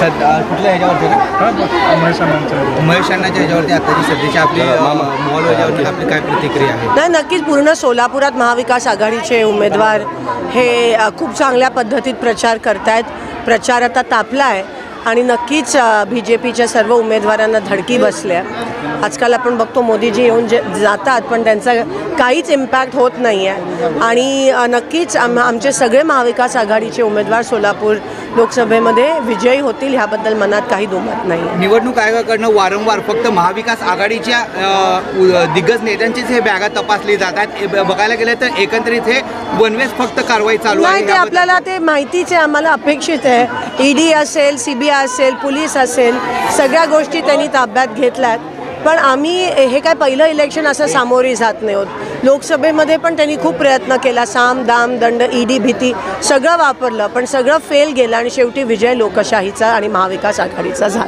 कुठल्या ह्याच्यावरती ना हा महेश अण्णांच्या महेश अण्णाच्या ह्याच्यावरती आताची सध्याची आपली मॉल ह्याच्यावरती आपली काय प्रतिक्रिया आहे? नाही नक्कीच पूर्ण सोलापुरात महाविकास आघाडीचे उमेदवार हे खूप चांगल्या पद्धतीत प्रचार करतायत. प्रचार आता तापला आहे आणि नक्कीच बी जे पीच्या सर्व उमेदवारांना धडकी बसल्या आजकाल आपण बघतो मोदीजी येऊन जे जातात पण त्यांचा काहीच इम्पॅक्ट होत नाही आहे आणि नक्कीच आम आमचे सगळे महाविकास आघाडीचे उमेदवार सोलापूर लोकसभेमध्ये विजयी होतील ह्याबद्दल मनात काही दुमत नाही निवडणूक आयोगाकडनं वारंवार फक्त महाविकास आघाडीच्या अ, दिग्गज नेत्यांचीच हे बॅगा तपासली जातात बघायला गेलं तर एकंदरीत हे वनवेज फक्त कारवाई चालू आहे नाही ते याबद्दल- आपल्याला ते माहितीच आहे आम्हाला अपेक्षित आहे. ईडी असेल सी बी आय असेल पोलीस असेल सगळ्या गोष्टी त्यांनी ताब्यात घेतल्यात. पण आम्ही हे काय पहिलं इलेक्शन असं सामोरी जात नाही होत. लोकसभेमध्ये पण त्यांनी खूप प्रयत्न केला साम दाम दंड ईडी भीती सगळं वापरलं पण सगळं फेल गेलं आणि शेवटी विजय लोकशाहीचा आणि महाविकास आघाडीचा झाला.